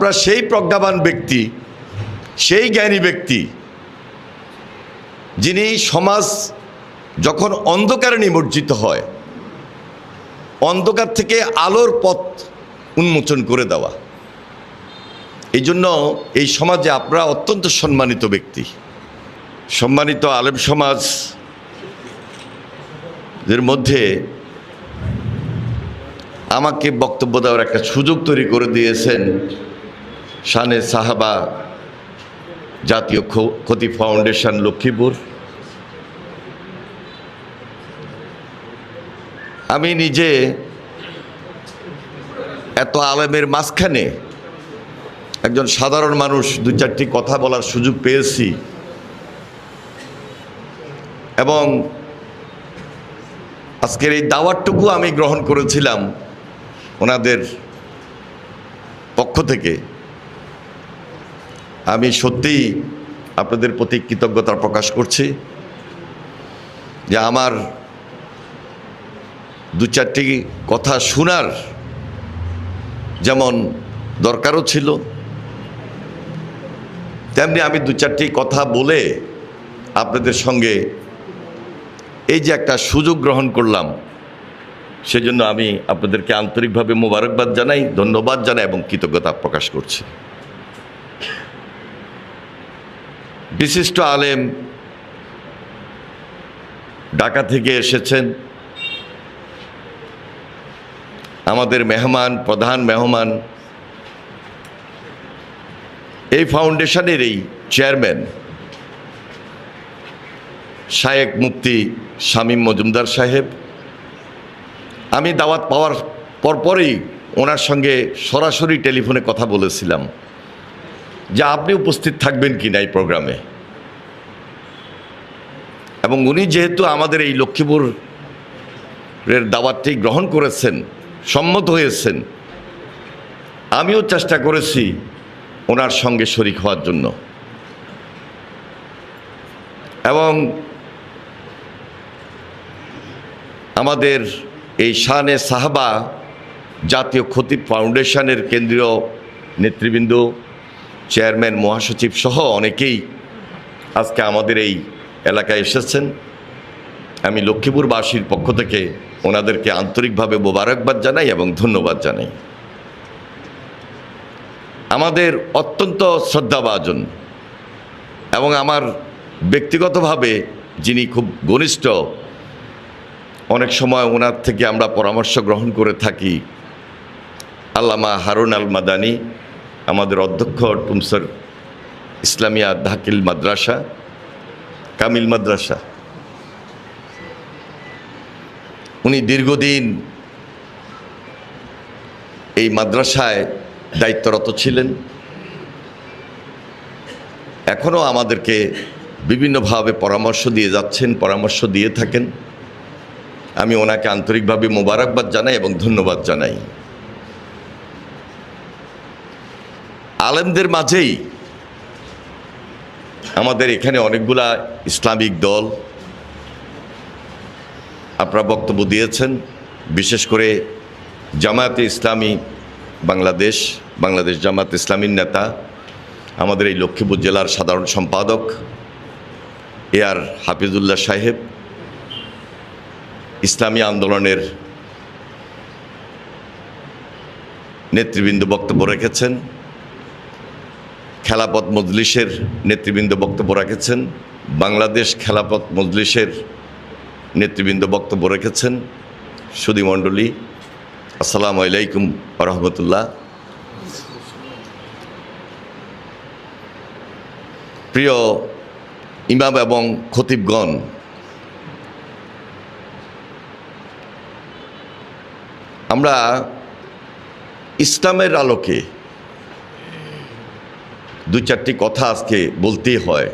আপনার সেই প্রজ্ঞাবান ব্যক্তি, সেই জ্ঞানী ব্যক্তি, যিনি সমাজ যখন অন্ধকারে নিমজ্জিত হয়, অন্ধকার থেকে আলোর পথ উন্মোচন করে দেওয়া। এই জন্য এই সমাজে আপনারা অত্যন্ত সম্মানিত ব্যক্তি। সম্মানিত আলেম সমাজ এর মধ্যে আমাকে বক্তব্য দেওয়ার একটা সুযোগ তৈরি করে দিয়েছেন। শানে সাহাবা জাতীয় ক্ষতি ফাউন্ডেশন লক্ষ্মীপুর। আমি নিজে এত আলেমের মাঝখানে একজন সাধারণ মানুষ দু চারটি কথা বলার সুযোগ পেয়েছি। এবং আজকের এই দাওয়াতটুকু আমি গ্রহণ করেছিলাম ওনাদের পক্ষ থেকে। আমি সত্যিই আপনাদের প্রতি কৃতজ্ঞতা প্রকাশ করছি যে আমার দু চারটি কথা শোনার যেমন দরকারও ছিল, তেমনি আমি দু চারটি কথা বলে আপনাদের সঙ্গে এই যে একটা সুযোগ গ্রহণ করলাম, সেজন্য আমি আপনাদেরকে আন্তরিকভাবে মোবারকবাদ জানাই, ধন্যবাদ জানাই এবং কৃতজ্ঞতা প্রকাশ করছি। বিশিষ্ট আলেম ঢাকা থেকে এসেছেন। আমাদের মেহমান, প্রধান মেহমান, এই ফাউন্ডেশনের এই চেয়ারম্যান, শায়েক মুফতি শামীম মজুমদার সাহেব। আমি দাওয়াত পাওয়ার পরপরই ওনার সঙ্গে সরাসরি টেলিফোনে কথা বলেছিলাম। যে আপনি উপস্থিত থাকবেন কি না এই প্রোগ্রামে। এবং উনি যেহেতু আমাদের এই লক্ষ্মীপুরের দাওয়াতটি গ্রহণ করেছেন, সম্মত হয়েছেন, আমিও চেষ্টা করেছি ওনার সঙ্গে শরিক হওয়ার জন্য। এবং আমাদের এই শানে সাহাবা জাতীয় খতিব ফাউন্ডেশনের কেন্দ্রীয় নেতৃবৃন্দ চেয়ারম্যান, মহাসচিব সহ অনেকেই আজকে আমাদের এই এলাকায় এসেছেন। আমি লক্ষ্মীপুরবাসীর পক্ষ থেকে ওনাদেরকে আন্তরিকভাবে মোবারকবাদ জানাই এবং ধন্যবাদ জানাই। আমাদের অত্যন্ত শ্রদ্ধাভাজন এবং আমার ব্যক্তিগতভাবে যিনি খুব ঘনিষ্ঠ, অনেক সময় ওনার থেকে আমরা পরামর্শ গ্রহণ করে থাকি। আল্লামা হারুন আল মাদানি আমাদের অধ্যক্ষ টুমসর ইসলামিয়া ধাকিল মাদ্রাসা, কামিল মাদ্রাসা। উনি দীর্ঘদিন এই মাদ্রাসায় দায়িত্বরত ছিলেন। এখনও আমাদেরকে বিভিন্নভাবে পরামর্শ দিয়ে যাচ্ছেন, পরামর্শ দিয়ে থাকেন। আমি ওনাকে আন্তরিকভাবে মোবারকবাদ জানাই এবং ধন্যবাদ জানাই। আলেমদের মাঝেই আমাদের এখানে অনেকগুলা ইসলামিক দল আপনারা বক্তব্য দিয়েছেন, বিশেষ করে জামায়াতে ইসলামী বাংলাদেশ বাংলাদেশ জামায়াত ইসলামীর নেতা, আমাদের এই লক্ষ্মীপুর জেলার সাধারণ সম্পাদক এ আর হাফিজুল্লাহ সাহেব, ইসলামী আন্দোলনের নেতৃবৃন্দ বক্তব্য রেখেছেন। খেলাপথ মজলিসের নেতৃবৃন্দ বক্তব্য রেখেছেন। বাংলাদেশ খেলাপথ মজলিসের নেতৃবৃন্দ বক্তব্য রেখেছেন। সুদী মণ্ডলী, আসসালামু আলাইকুম রহমতুল্লাহ। প্রিয় ইমাম এবং খতিবগণ, আমরা ইসলামের আলোকে দু চারটি কথা আজকে বলতেই হয়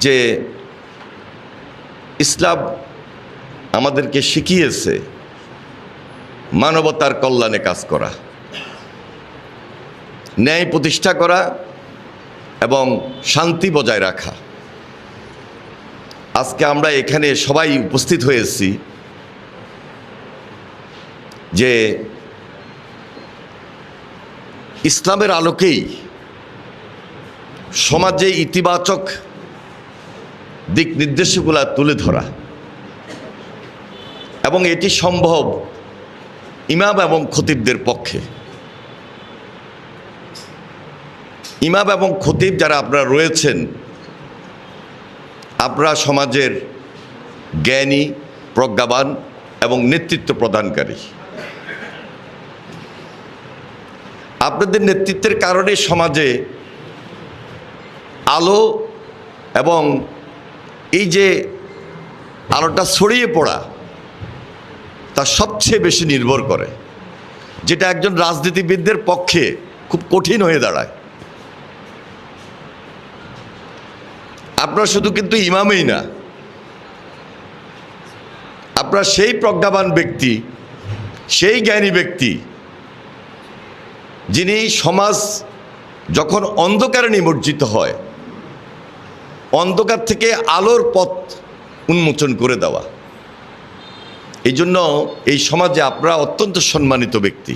যে ইসলাম আমাদেরকে শিখিয়েছে মানবতার কল্যাণে কাজ করা, ন্যায় প্রতিষ্ঠা করা এবং শান্তি বজায় রাখা। আজকে আমরা এখানে সবাই উপস্থিত হয়েছি যে ইসলামের আলোকেই সমাজে ইতিবাচক দিক নির্দেশগুলা তুলে ধরা। এবং এটি সম্ভব ইমাম এবং খতিবদের পক্ষে। ইমাম এবং খতিব যারা আপনারা রয়েছেন, আপনারা সমাজের জ্ঞানী, প্রজ্ঞাবান এবং নেতৃত্ব প্রদানকারী। আপনাদের নেতৃত্বের কারণে সমাজে আলো এবং এই যে আলোটা ছড়িয়ে পড়া, তা সবচেয়ে বেশি নির্ভর করে। যেটা একজন রাজনীতিবিদদের পক্ষে খুব কঠিন হয়ে দাঁড়ায়। আপনারা শুধু কিন্তু ইমামেই না, আপনারা সেই প্রজ্ঞাবান ব্যক্তি, সেই জ্ঞানী ব্যক্তি যিনি সমাজ যখন অন্ধকারে নিমজ্জিত হয়, অন্ধকার থেকে আলোর পথ উন্মোচন করে দেওয়া। এই জন্য এই সমাজে আপনারা অত্যন্ত সম্মানিত ব্যক্তি।